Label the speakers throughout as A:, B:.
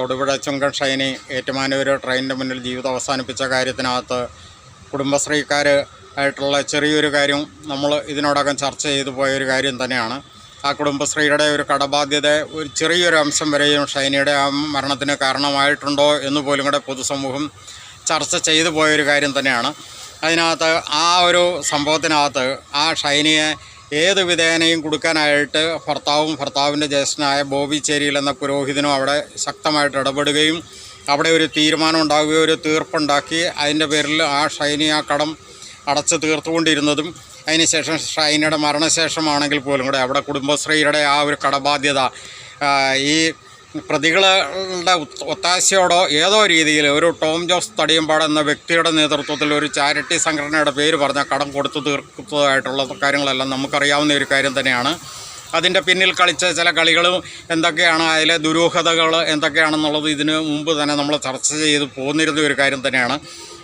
A: തൊടുപുഴ ചുങ്കൻ ഷൈനി ഏറ്റുമാനൂർ ട്രെയിനിന്റെ മുന്നിൽ ജീവിതം അവസാനിപ്പിച്ച കാര്യത്തിനകത്ത് കുടുംബശ്രീക്കാർ ആയിട്ടുള്ള ചെറിയൊരു കാര്യം നമ്മൾ ഇതിനോടകം ചർച്ച ചെയ്തു പോയൊരു കാര്യം തന്നെയാണ്. ആ കുടുംബശ്രീയുടെ ഒരു കടബാധ്യത ഒരു ചെറിയൊരു അംശം വരെയും ഷൈനിയുടെ ആ മരണത്തിന് കാരണമായിട്ടുണ്ടോ എന്ന് പോലും കൂടെ പൊതുസമൂഹം ചർച്ച ചെയ്തു പോയൊരു കാര്യം തന്നെയാണ്. അതിനകത്ത് ആ ഒരു സംഭവത്തിനകത്ത് ആ ഷൈനിയെ ഏത് വിധേനയും കൊടുക്കാനായിട്ട് ഭർത്താവും ഭർത്താവിന്റെ ജ്യേഷ്ഠനായ ബോബി ചേരിയിൽ എന്ന പുരോഹിതനും അവിടെ ശക്തമായിട്ട് ഇടപെടുകയും അവിടെ ഒരു തീരുമാനം ഉണ്ടാവുകയും ഒരു തീർപ്പുണ്ടാക്കി അതിന്റെ പേരിൽ ആ ഷൈനി ആ കടം അടച്ചു തീർത്തുകൊണ്ടിരുന്നതും അതിനുശേഷം ഷൈനയുടെ മരണശേഷമാണെങ്കിൽ പോലും കൂടെ അവിടെ കുടുംബശ്രീയുടെ ആ ഒരു കടബാധ്യത ഈ പ്രതികളുടെ ഒത്ത- ഒത്താശയോടോ ഏതോ രീതിയിൽ ഒരു ടോം ജോസ് തടിയമ്പാട് എന്ന വ്യക്തിയുടെ നേതൃത്വത്തിൽ ഒരു ചാരിറ്റി സംഘടനയുടെ പേര് പറഞ്ഞ കടം കൊടുത്തു തീർത്തതായിട്ടുള്ള കാര്യങ്ങളെല്ലാം നമുക്കറിയാവുന്ന ഒരു കാര്യം തന്നെയാണ്. അതിന്റെ പിന്നിൽ കളിച്ച ചില കളികളും എന്തൊക്കെയാണ് അതിലെ ദുരൂഹതകൾ എന്തൊക്കെയാണെന്നുള്ളത് ഇതിന് മുമ്പ് തന്നെ നമ്മൾ ചർച്ച ചെയ്ത് പോന്നിരുന്ന ഒരു കാര്യം തന്നെയാണ്.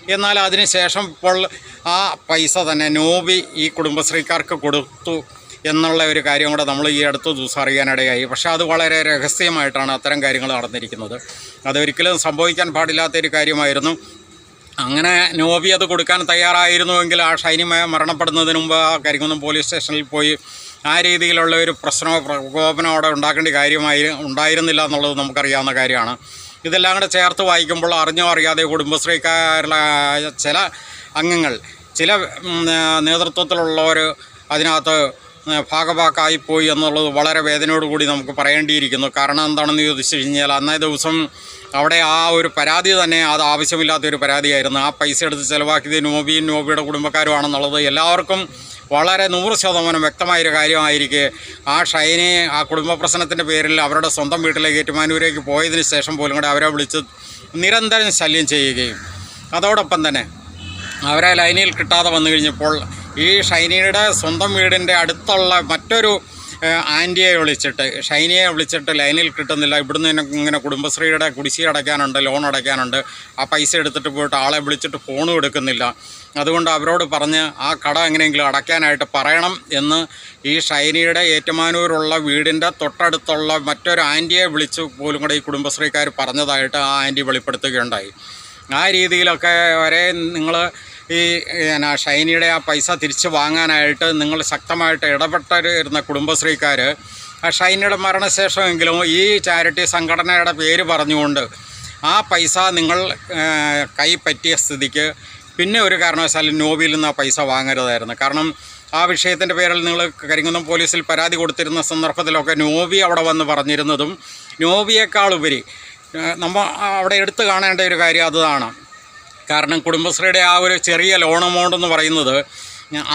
A: എന്നാൽ അതിനുശേഷം ഇപ്പോൾ ആ പൈസ തന്നെ നോബി ഈ കുടുംബശ്രീക്കാർക്ക് കൊടുത്തു. എന്നുള്ള ഒരു കാര്യം കൂടെ നമ്മൾ ഈ അടുത്ത ദിവസം അറിയാനിടയായി. പക്ഷേ അത് വളരെ രഹസ്യമായിട്ടാണ് അത്തരം കാര്യങ്ങൾ നടന്നിരിക്കുന്നത്. അതൊരിക്കലും സംഭവിക്കാൻ പാടില്ലാത്ത ഒരു കാര്യമായിരുന്നു. അങ്ങനെ നോബി അത് കൊടുക്കാൻ തയ്യാറായിരുന്നുവെങ്കിൽ ആ ഷൈനി മ- മരണപ്പെടുന്നതിന് മുമ്പ് ആ കരിങ്കുന്നം പോലീസ് സ്റ്റേഷനിൽ പോയി ആ രീതിയിലുള്ള ഒരു പ്രശ്നമോ പ്രകോപനമോ അവിടെ ഉണ്ടാക്കേണ്ട കാര്യമായി ഉണ്ടായിരുന്നില്ല എന്നുള്ളത് നമുക്കറിയാവുന്ന കാര്യമാണ്. ഇതെല്ലാം കൂടെ ചേർത്ത് വായിക്കുമ്പോൾ അറിഞ്ഞോ അറിയാതെ കുടുംബശ്രീക്കാരിലായ ചില അംഗങ്ങൾ ചില നേതൃത്വത്തിലുള്ളവർ അതിനകത്ത് ഭാഗഭാക്കായി പോയി എന്നുള്ളത് വളരെ വേദനയോടുകൂടി നമുക്ക് പറയേണ്ടിയിരിക്കുന്നു. കാരണം എന്താണെന്ന് ചോദിച്ചു കഴിഞ്ഞാൽ അന്നേ ദിവസം അവിടെ ആ ഒരു പരാതി തന്നെ അത് ആവശ്യമില്ലാത്തൊരു പരാതിയായിരുന്നു. ആ പൈസ എടുത്ത് ചിലവാക്കിയത് നോബിയും നോബിയുടെ കുടുംബക്കാരുമാണെന്നുള്ളത് എല്ലാവർക്കും വളരെ നൂറ് ശതമാനം വ്യക്തമായൊരു കാര്യമായിരിക്കെ. ആ ഷൈനെ ആ കുടുംബ പ്രശ്നത്തിന്റെ പേരിൽ അവരുടെ സ്വന്തം വീട്ടിലേക്ക് ഏറ്റുമാനൂരേക്ക് പോയതിന് ശേഷം പോലും കൂടെ അവരെ വിളിച്ച് നിരന്തരം ശല്യം ചെയ്യുകയും. അതോടൊപ്പം തന്നെ അവരെ ലൈനിൽ കിട്ടാതെ വന്നു കഴിഞ്ഞപ്പോൾ ഈ ഷൈനിയുടെ സ്വന്തം വീടിന്റെ അടുത്തുള്ള മറ്റൊരു ആന്റിയെ വിളിച്ചിട്ട് ഷൈനിയെ വിളിച്ചിട്ട് ലൈനിൽ കിട്ടുന്നില്ല. ഇവിടുന്ന് ഇങ്ങനെ കുടുംബശ്രീയുടെ കുടിശ്ശിക അടയ്ക്കാനുണ്ട് ലോൺ അടയ്ക്കാനുണ്ട്. ആ പൈസ എടുത്തിട്ട് പോയിട്ട് ആളെ വിളിച്ചിട്ട് ഫോണും എടുക്കുന്നില്ല. അതുകൊണ്ട് അവരോട് പറഞ്ഞ് ആ കട എങ്ങനെയെങ്കിലും അടയ്ക്കാനായിട്ട് പറയണം എന്ന് ഈ ഷൈനിയുടെ ഏറ്റുമാനൂരുള്ള വീടിന്റെ തൊട്ടടുത്തുള്ള മറ്റൊരു ആന്റിയെ വിളിച്ച് പോലും കൂടെ ഈ കുടുംബശ്രീക്കാർ പറഞ്ഞതായിട്ട് ആ ആന്റി വെളിപ്പെടുത്തുകയുണ്ടായി. ആ രീതിയിലൊക്കെ വരെ നിങ്ങൾ ഈ എന്നാ ഷൈനിയുടെ ആ പൈസ തിരിച്ച് വാങ്ങാനായിട്ട് നിങ്ങൾ ശക്തമായിട്ട് ഇടപെട്ടിരുന്ന കുടുംബശ്രീക്കാർ ആ ഷൈനിയുടെ മരണശേഷമെങ്കിലും ഈ ചാരിറ്റി സംഘടനയുടെ പേര് പറഞ്ഞുകൊണ്ട് ആ പൈസ നിങ്ങൾ കൈപ്പറ്റിയ സ്ഥിതിക്ക് പിന്നെ ഒരു കാരണവശാലും നോബിയിൽ നിന്ന് ആ പൈസ വാങ്ങരുതായിരുന്നു. കാരണം ആ വിഷയത്തിന്റെ പേരിൽ നിങ്ങൾ കരിങ്കുന്നം പോലീസിൽ പരാതി കൊടുത്തിരുന്ന സന്ദർഭത്തിലൊക്കെ നോബി അവിടെ വന്ന് പറഞ്ഞിരുന്നതും നോബിയേക്കാളുപരി നമ്മൾ നമ്മ അവിടെ എടുത്തു കാണേണ്ട ഒരു കാര്യം അതാണ് കാരണം കുടുംബശ്രീയുടെ ആ ഒരു ചെറിയ ലോൺ എമൗണ്ട് എന്ന് പറയുന്നത്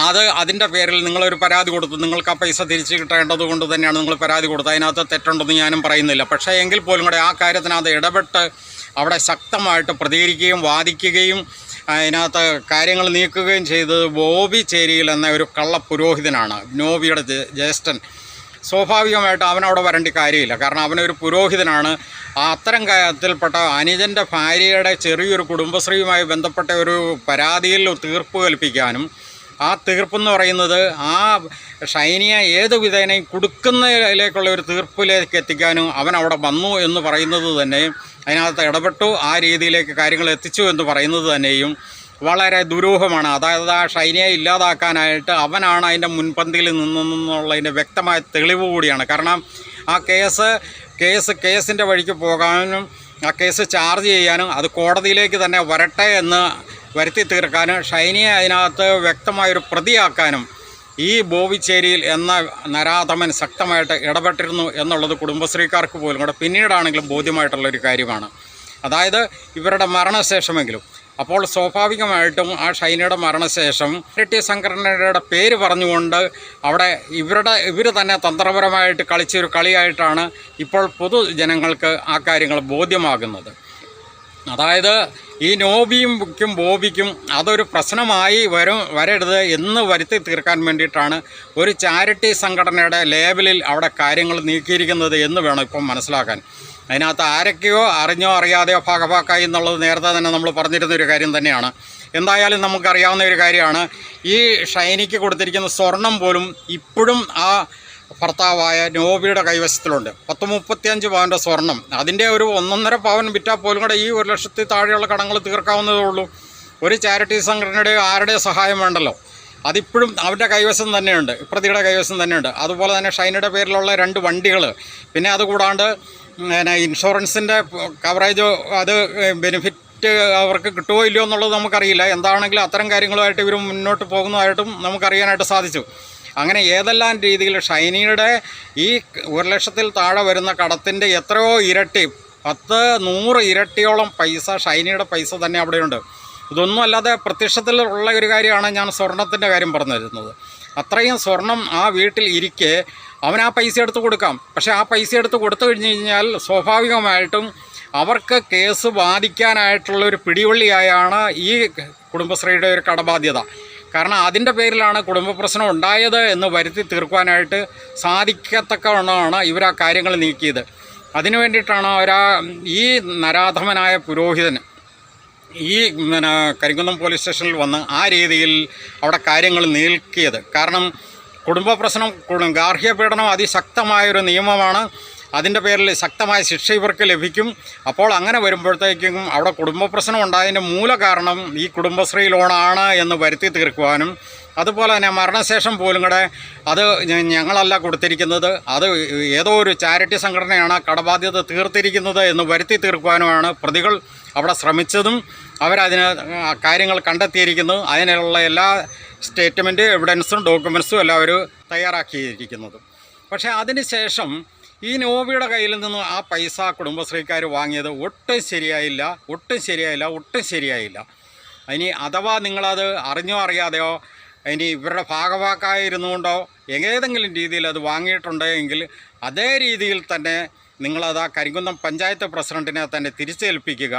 A: അത് അതിന്റെ പേരിൽ നിങ്ങളൊരു പരാതി കൊടുത്തു. നിങ്ങൾക്ക് ആ പൈസ തിരിച്ച് കിട്ടേണ്ടത് കൊണ്ട് തന്നെയാണ് നിങ്ങൾ പരാതി കൊടുത്തത്. അതിനകത്ത് തെറ്റുണ്ടെന്ന് ഞാനും പറയുന്നില്ല. പക്ഷേ എങ്കിൽ പോലും കൂടെ ആ കാര്യത്തിനകത്ത് ഇടപെട്ട് അവിടെ ശക്തമായിട്ട് പ്രതികരിക്കുകയും വാദിക്കുകയും അതിനകത്ത് കാര്യങ്ങൾ നീക്കുകയും ചെയ്തത് ബോബി ചേരിയിൽ എന്ന ഒരു കള്ള പുരോഹിതനാണ് നോബിയുടെ ജ്യേഷ്ഠൻ. സ്വാഭാവികമായിട്ട് അവനവിടെ വരേണ്ട കാര്യമില്ല. കാരണം അവനൊരു പുരോഹിതനാണ്. അത്തരം കാര്യത്തിൽപ്പെട്ട അനുജന്റെ ഭാര്യയുടെ ചെറിയൊരു കുടുംബശ്രീയുമായി ബന്ധപ്പെട്ട ഒരു പരാതിയിൽ തീർപ്പ് കൽപ്പിക്കാനും ആ തീർപ്പെന്ന് പറയുന്നത് ആ ഷൈനിയെ ഏത് വിധേനയും കൊടുക്കുന്നതിലേക്കുള്ള ഒരു തീർപ്പിലേക്ക് എത്തിക്കാനും അവൻ അവിടെ വന്നു എന്ന് പറയുന്നത് തന്നെ അതിനകത്ത് ഇടപെട്ടു ആ രീതിയിലേക്ക് കാര്യങ്ങൾ എത്തിച്ചു എന്ന് പറയുന്നത് തന്നെയും വളരെ ദുരൂഹമാണ്. അതായത് ആ ഷൈനിയെ ഇല്ലാതാക്കാനായിട്ട് അവനാണ് അതിന്റെ മുൻപന്തിയിൽ നിന്നെന്നുള്ളതിന്റെ വ്യക്തമായ തെളിവ് കൂടിയാണ്. കാരണം ആ കേസ് കേസ് കേസിന്റെ വഴിക്ക് പോകാനും ആ കേസ് ചാർജ് ചെയ്യാനും അത് കോടതിയിലേക്ക് തന്നെ വരട്ടെ എന്ന് വരുത്തി തീർക്കാനും ഷൈനിയെ അതിനകത്ത് വ്യക്തമായൊരു പ്രതിയാക്കാനും ഈ ബോവിച്ചേരിയിൽ എന്ന നരാധമൻ ശക്തമായിട്ട് ഇടപെട്ടിരുന്നു എന്നുള്ളത് കുടുംബശ്രീക്കാർക്ക് പോലും കൂടെ പിന്നീടാണെങ്കിലും ബോധ്യമായിട്ടുള്ളൊരു കാര്യമാണ്. അതായത് ഇവരുടെ മരണശേഷമെങ്കിലും അപ്പോൾ സ്വാഭാവികമായിട്ടും ആ ഷൈനയുടെ മരണശേഷം ചാരിറ്റി സംഘടനയുടെ പേര് പറഞ്ഞുകൊണ്ട് അവിടെ ഇവരുടെ ഇവർ തന്നെ തന്ത്രപരമായിട്ട് കളിച്ചൊരു കളിയായിട്ടാണ് ഇപ്പോൾ പൊതുജനങ്ങൾക്ക് ആ കാര്യങ്ങൾ ബോധ്യമാകുന്നത്. അതായത് ഈ നോബിയും ബോബിക്കും അതൊരു പ്രശ്നമായി വരും വരരുത് എന്ന് വരുത്തി തീർക്കാൻ വേണ്ടിയിട്ടാണ് ഒരു ചാരിറ്റി സംഘടനയുടെ ലേബലിൽ അവിടെ കാര്യങ്ങൾ നീക്കിയിരിക്കുന്നത് എന്ന് വേണം ഇപ്പം മനസ്സിലാക്കാൻ. അതിനകത്ത് ആരൊക്കെയോ അറിഞ്ഞോ അറിയാതെയോ ഭാഗഭാക്കായി എന്നുള്ളത് നേരത്തെ തന്നെ നമ്മൾ പറഞ്ഞിരുന്ന ഒരു കാര്യം തന്നെയാണ്. എന്തായാലും നമുക്കറിയാവുന്ന ഒരു കാര്യമാണ്. ഈ ഷൈനിക്ക് കൊടുത്തിരിക്കുന്ന സ്വർണം പോലും ഇപ്പോഴും ആ ഭർത്താവായ നോബിയുടെ കൈവശത്തിലുണ്ട്. പത്ത് മുപ്പത്തിയഞ്ച് പവന്റെ സ്വർണം. അതിന്റെ ഒരു ഒന്നൊന്നര പവൻ വിറ്റാൽ പോലും കൂടെ ഈ ഒരു ലക്ഷത്തി താഴെയുള്ള കടങ്ങൾ തീർക്കാവുന്നതേ ഉള്ളൂ. ഒരു ചാരിറ്റി സംഘടനയുടെ ആരുടെ സഹായം വേണ്ടല്ലോ. അതിപ്പോഴും അവരുടെ കൈവശം തന്നെയുണ്ട് പ്രതിയുടെ കൈവശം തന്നെയുണ്ട്. അതുപോലെ തന്നെ ഷൈനയുടെ പേരിലുള്ള രണ്ട് വണ്ടികൾ പിന്നെ അതുകൂടാണ്ട് പിന്നെ ഇൻഷുറൻസിന്റെ കവറേജ് അത് ബെനിഫിറ്റ് അവർക്ക് കിട്ടുമോ ഇല്ലയോ എന്നുള്ളത് നമുക്കറിയില്ല. എന്താണെങ്കിലും അത്തരം കാര്യങ്ങളുമായിട്ട് ഇവർ മുന്നോട്ട് പോകുന്നതായിട്ടും നമുക്കറിയാനായിട്ട് സാധിച്ചു. അങ്ങനെ ഏതെല്ലാം രീതിയിൽ ഷൈനിയുടെ ഈ ഒരു ലക്ഷത്തിൽ താഴെ വരുന്ന കടത്തിന്റെ എത്രയോ ഇരട്ടി പത്ത് നൂറ് ഇരട്ടിയോളം പൈസ ഷൈനിയുടെ പൈസ തന്നെ അവിടെയുണ്ട്. ഇതൊന്നും അല്ലാതെ പ്രത്യക്ഷത്തിലുള്ള ഒരു കാര്യമാണ് ഞാൻ സ്വർണത്തിന്റെ കാര്യം പറഞ്ഞു തരുന്നത് അത്രയും സ്വർണം ആ വീട്ടിൽ ഇരിക്കെ അവൻ ആ പൈസ എടുത്ത് കൊടുക്കാം. പക്ഷേ ആ പൈസ എടുത്ത് കൊടുത്തു കഴിഞ്ഞ് കഴിഞ്ഞാൽ സ്വാഭാവികമായിട്ടും അവർക്ക് കേസ് ബാധിക്കാനായിട്ടുള്ള ഒരു പിടിവള്ളിയായാണ് ഈ കുടുംബശ്രീയുടെ ഒരു കടബാധ്യത. കാരണം അതിന്റെ പേരിലാണ് കുടുംബ പ്രശ്നം ഉണ്ടായത് എന്ന് വരുത്തി തീർക്കുവാനായിട്ട് സാധിക്കത്തക്കവണ്ണമാണ് ഇവർ ആ കാര്യങ്ങൾ നീക്കിയത്. അതിനു വേണ്ടിയിട്ടാണ് അവരാ ഈ നരാധമനായ പുരോഹിതൻ ഈ പിന്നെ കരിങ്കുന്നം പോലീസ് സ്റ്റേഷനിൽ വന്ന് ആ രീതിയിൽ അവിടെ കാര്യങ്ങൾ നീക്കിയത് കാരണം കുടുംബ പ്രശ്നം ഗാർഹിക പീഡനം അതിശക്തമായൊരു നിയമമാണ്. അതിന്റെ പേരിൽ ശക്തമായ ശിക്ഷ ഇവർക്ക് ലഭിക്കും. അപ്പോൾ അങ്ങനെ വരുമ്പോഴത്തേക്കും അവിടെ കുടുംബ പ്രശ്നം ഉണ്ടായതിന്റെ മൂല കാരണം ഈ കുടുംബശ്രീ ലോണാണ് എന്ന് വരുത്തി തീർക്കുവാനും അതുപോലെ തന്നെ മരണശേഷം പോലും കൂടെ അത് ഞങ്ങളല്ല കൊടുത്തിരിക്കുന്നത്. അത് ഏതോ ഒരു ചാരിറ്റി സംഘടനയാണ് കടബാധ്യത തീർത്തിരിക്കുന്നത് എന്ന് വരുത്തി തീർക്കുവാനുമാണ് പ്രതികൾ അവിടെ ശ്രമിച്ചതും അവരതിന് കാര്യങ്ങൾ കണ്ടെത്തിയിരിക്കുന്നു. അതിനുള്ള എല്ലാ സ്റ്റേറ്റ്മെന്റ് എവിഡൻസും ഡോക്യുമെൻസും എല്ലാം അവർ തയ്യാറാക്കിയിരിക്കുന്നതും. പക്ഷേ അതിന് ശേഷം ഈ നോബിയുടെ കയ്യിൽ നിന്ന് ആ പൈസ കുടുംബശ്രീക്കാർ വാങ്ങിയത് ഒട്ടും ശരിയായില്ല ഒട്ടും ശരിയായില്ല ഒട്ടും ശരിയായില്ല. ഇനി അഥവാ നിങ്ങളത് അറിഞ്ഞോ അറിയാതെയോ ഇനി ഇവരുടെ ഭാഗവാക്കായിരുന്നുകൊണ്ടോ ഏതെങ്കിലും രീതിയിൽ അത് വാങ്ങിയിട്ടുണ്ടെങ്കിൽ അതേ രീതിയിൽ തന്നെ നിങ്ങളത് ആ കരിങ്കുന്നം പഞ്ചായത്ത് പ്രസിഡന്റിനെ തന്നെ തിരിച്ചേൽപ്പിക്കുക.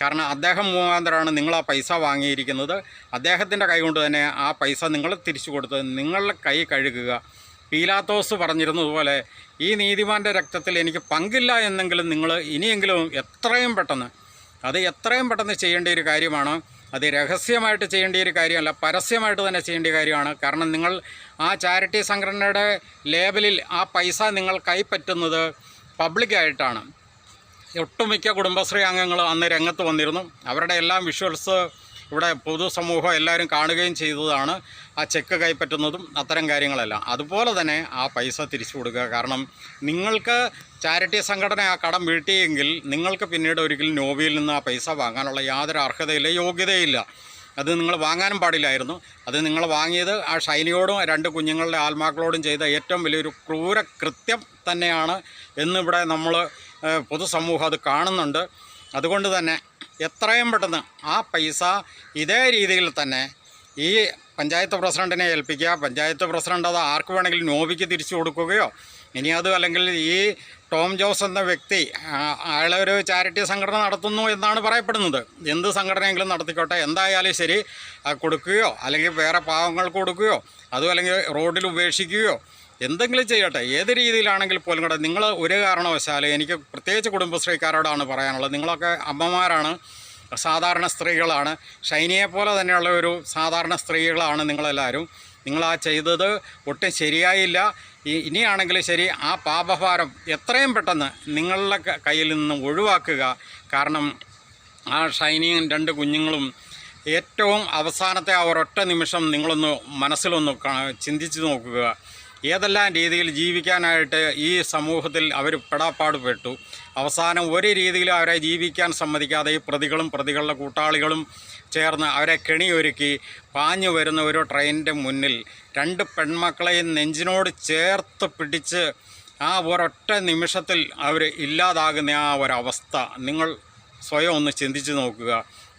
A: കാരണം അദ്ദേഹം മുഖാന്തരമാണ് നിങ്ങൾ ആ പൈസ വാങ്ങിയിരിക്കുന്നത്. അദ്ദേഹത്തിന്റെ കൈ കൊണ്ട് തന്നെ ആ പൈസ നിങ്ങൾ തിരിച്ചു കൊടുത്ത് നിങ്ങളുടെ കൈ കഴുകുക. പീലാത്തോസ് പറഞ്ഞിരുന്നതുപോലെ ഈ നീതിമാന്റെ രക്തത്തിൽ എനിക്ക് പങ്കില്ല എന്നെങ്കിലും നിങ്ങൾ ഇനിയെങ്കിലും എത്രയും പെട്ടെന്ന് അത് എത്രയും പെട്ടെന്ന് ചെയ്യേണ്ട ഒരു കാര്യമാണ്. അത് രഹസ്യമായിട്ട് ചെയ്യേണ്ട ഒരു കാര്യമല്ല പരസ്യമായിട്ട് തന്നെ ചെയ്യേണ്ട കാര്യമാണ്. കാരണം നിങ്ങൾ ആ ചാരിറ്റി സംഘടനയുടെ ലേബലിൽ ആ പൈസ നിങ്ങൾ കൈപ്പറ്റുന്നത് പബ്ലിക്കായിട്ടാണ്. ഒട്ടുമിക്ക കുടുംബശ്രീ അംഗങ്ങൾ അന്ന് രംഗത്ത് വന്നിരുന്നു. അവരുടെ എല്ലാം വിഷ്വൽസ് ഇവിടെ പൊതുസമൂഹം എല്ലാവരും കാണുകയും ചെയ്തതാണ്. ആ ചെക്ക് കൈപ്പറ്റുന്നതും അത്തരം കാര്യങ്ങളെല്ലാം. അതുപോലെ തന്നെ ആ പൈസ തിരിച്ചു കൊടുക്കുക. കാരണം നിങ്ങൾക്ക് ചാരിറ്റി സംഘടന ആ കടം വീട്ടിയെങ്കിൽ നിങ്ങൾക്ക് പിന്നീട് ഒരിക്കലും നോബിയിൽ നിന്ന് ആ പൈസ വാങ്ങാനുള്ള യാതൊരു അർഹതയില്ല യോഗ്യതയില്ല. അത് നിങ്ങൾ വാങ്ങാനും പാടില്ലായിരുന്നു. അത് നിങ്ങൾ വാങ്ങിയത് ആ ഷൈനിയോടും രണ്ട് കുഞ്ഞുങ്ങളുടെ ആത്മാക്കളോടും ചെയ്ത ഏറ്റവും വലിയൊരു ക്രൂര കൃത്യം തന്നെയാണ് എന്നിവിടെ നമ്മൾ പൊതുസമൂഹം അത് കാണുന്നുണ്ട്. അതുകൊണ്ട് തന്നെ എത്രയും പെട്ടെന്ന് ആ പൈസ ഇതേ രീതിയിൽ തന്നെ ഈ പഞ്ചായത്ത് പ്രസിഡന്റിനെ ഏൽപ്പിക്കുക പഞ്ചായത്ത് പ്രസിഡന്റ് അത് ആർക്ക് വേണമെങ്കിലും നോബിക്ക് തിരിച്ചു കൊടുക്കുകയോ ഇനി അത് അല്ലെങ്കിൽ ഈ ടോം ജോസ് എന്ന വ്യക്തി അയാളെ ഒരു ചാരിറ്റി സംഘടന നടത്തുന്നു എന്നാണ് പറയപ്പെടുന്നത്. എന്ത് സംഘടനയെങ്കിലും നടത്തിക്കോട്ടെ. എന്തായാലും ശരി കൊടുക്കുകയോ അല്ലെങ്കിൽ വേറെ പാവങ്ങൾക്ക് കൊടുക്കുകയോ അതും അല്ലെങ്കിൽ റോഡിൽ ഉപേക്ഷിക്കുകയോ എന്തെങ്കിലും ചെയ്യട്ടെ. ഏത് രീതിയിലാണെങ്കിൽ പോലും കൂടെ നിങ്ങൾ ഒരു കാരണവശാലും എനിക്ക് പ്രത്യേകിച്ച് കുടുംബശ്രീക്കാരോടാണ് പറയാനുള്ളത്. നിങ്ങളൊക്കെ അമ്മമാരാണ് സാധാരണ സ്ത്രീകളാണ്. ഷൈനിയെ പോലെ തന്നെയുള്ള ഒരു സാധാരണ സ്ത്രീകളാണ് നിങ്ങളെല്ലാവരും. നിങ്ങൾ ആ ചെയ്തത് ഒട്ടും ശരിയായില്ല. ഈ ഇനിയാണെങ്കിലും ശരി ആ പാപഭാരം എത്രയും പെട്ടെന്ന് നിങ്ങളുടെ കയ്യിൽ നിന്ന് ഒഴിവാക്കുക. കാരണം ആ ഷൈനിയും രണ്ട് കുഞ്ഞുങ്ങളും ഏറ്റവും അവസാനത്തെ ആ ഒരൊറ്റ നിമിഷം നിങ്ങളൊന്ന് മനസ്സിലൊന്ന് ചിന്തിച്ച് നോക്കുക. ഏതെല്ലാം രീതിയിൽ ജീവിക്കാനായിട്ട് ഈ സമൂഹത്തിൽ അവർ പെടാപ്പാട് പെട്ടു അവസാനം ഒരു രീതിയിലും അവരെ ജീവിക്കാൻ സമ്മതിക്കാതെ ഈ പ്രതികളും പ്രതികളുടെ കൂട്ടാളികളും ചേർന്ന് അവരെ കെണിയൊരുക്കി പാഞ്ഞു വരുന്ന ഒരു ട്രെയിനിന്റെ മുന്നിൽ രണ്ട് പെൺമക്കളെയും നെഞ്ചിനോട് ചേർത്ത് പിടിച്ച് ആ ഒരൊറ്റ നിമിഷത്തിൽ അവർ ഇല്ലാതാകുന്ന ആ ഒരവസ്ഥ നിങ്ങൾ സ്വയം ഒന്ന് ചിന്തിച്ച് നോക്കുക.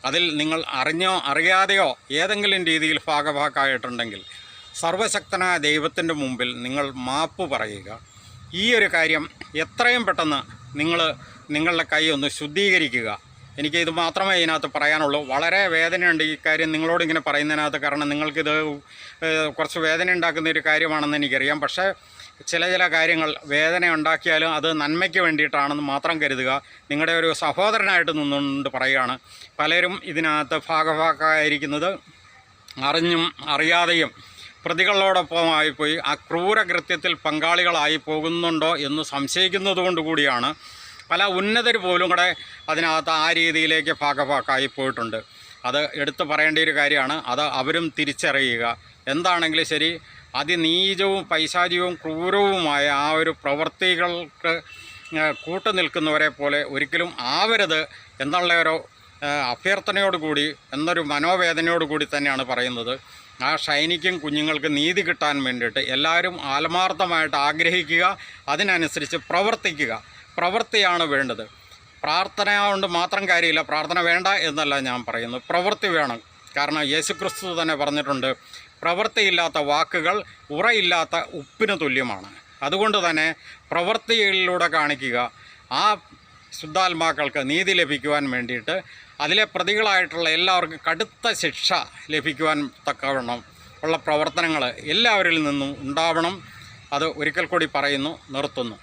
A: അതിൽ നിങ്ങൾ അറിഞ്ഞോ അറിയാതെയോ ഏതെങ്കിലും രീതിയിൽ ഭാഗഭാക്കായിട്ടുണ്ടെങ്കിൽ സർവശക്തനായ ദൈവത്തിന്റെ മുമ്പിൽ നിങ്ങൾ മാപ്പ് പറയുക. ഈ ഒരു കാര്യം എത്രയും പെട്ടെന്ന് നിങ്ങൾ നിങ്ങളുടെ കൈ ഒന്ന് ശുദ്ധീകരിക്കുക. എനിക്ക് ഇത് മാത്രമേ ഇതിനകത്ത് പറയാനുള്ളൂ. വളരെ വേദനയുണ്ട് ഈ കാര്യം നിങ്ങളോട് ഇങ്ങനെ പറയുന്നതിനകത്ത്. കാരണം നിങ്ങൾക്കിത് കുറച്ച് വേദന ഉണ്ടാക്കുന്ന ഒരു കാര്യമാണെന്ന് എനിക്കറിയാം. പക്ഷേ ചില ചില കാര്യങ്ങൾ വേദന ഉണ്ടാക്കിയാലും അത് നന്മയ്ക്ക് വേണ്ടിയിട്ടാണെന്ന് മാത്രം കരുതുക. നിങ്ങളുടെ ഒരു സഹോദരനായിട്ട് നിന്നുകൊണ്ട് പറയുകയാണ്. പലരും ഇതിനകത്ത് ഭാഗഭാക്കായിരിക്കുന്നത് അറിഞ്ഞും അറിയാതെയും പ്രതികളോടൊപ്പമായിപ്പോയി. ആ ക്രൂരകൃത്യത്തിൽ പങ്കാളികളായി പോകുന്നുണ്ടോ എന്ന് സംശയിക്കുന്നതുകൊണ്ടുകൂടിയാണ് കൂടിയാണ് പല ഉന്നതർ പോലും കൂടെ അതിനകത്ത് ആ രീതിയിലേക്ക് ഭാഗഭാക്കായി പോയിട്ടുണ്ട്. അത് എടുത്തു പറയേണ്ട ഒരു കാര്യമാണ്. അത് അവരും തിരിച്ചറിയുക. എന്താണെങ്കിലും ശരി അതിനീചവും പൈശാചികവും ക്രൂരവുമായ ആ ഒരു പ്രവൃത്തികൾക്ക് കൂട്ടു കൂട്ടുനിൽക്കുന്നവരെ പോലെ ഒരിക്കലും ആവരുത് എന്നുള്ള ഒരു അഭ്യർത്ഥനയോടുകൂടി എന്നൊരു മനോവേദനയോടുകൂടി തന്നെയാണ് പറയുന്നത്. ആ ഷൈനിക്കും കുഞ്ഞുങ്ങൾക്ക് നീതി കിട്ടാൻ വേണ്ടിയിട്ട് എല്ലാവരും ആത്മാർത്ഥമായിട്ട് ആഗ്രഹിക്കുക. അതിനനുസരിച്ച് പ്രവർത്തിക്കുക. പ്രവൃത്തിയാണ് വേണ്ടത്. പ്രാർത്ഥന കൊണ്ട് മാത്രം കാര്യമില്ല. പ്രാർത്ഥന വേണ്ട എന്നല്ല ഞാൻ പറയുന്നത്. പ്രവൃത്തി വേണം. കാരണം യേശുക്രിസ്തു തന്നെ പറഞ്ഞിട്ടുണ്ട് പ്രവൃത്തിയില്ലാത്ത വാക്കുകൾ ഉറയില്ലാത്ത ഉപ്പിന് തുല്യമാണ്. അതുകൊണ്ട് തന്നെ പ്രവൃത്തിയിലൂടെ കാണിക്കുക. ആ ശുദ്ധാത്മാക്കൾക്ക് നീതി ലഭിക്കുവാൻ വേണ്ടിയിട്ട് അതിലെ പ്രതികളായിട്ടുള്ള എല്ലാവർക്കും കടുത്ത ശിക്ഷ ലഭിക്കുവാൻ തക്കവണ്ണം ഉള്ള പ്രവർത്തനങ്ങൾ എല്ലാവരിൽ നിന്നും ഉണ്ടാവണം. അത് ഒരിക്കൽ കൂടി പറയുന്നു നിർത്തുന്നു.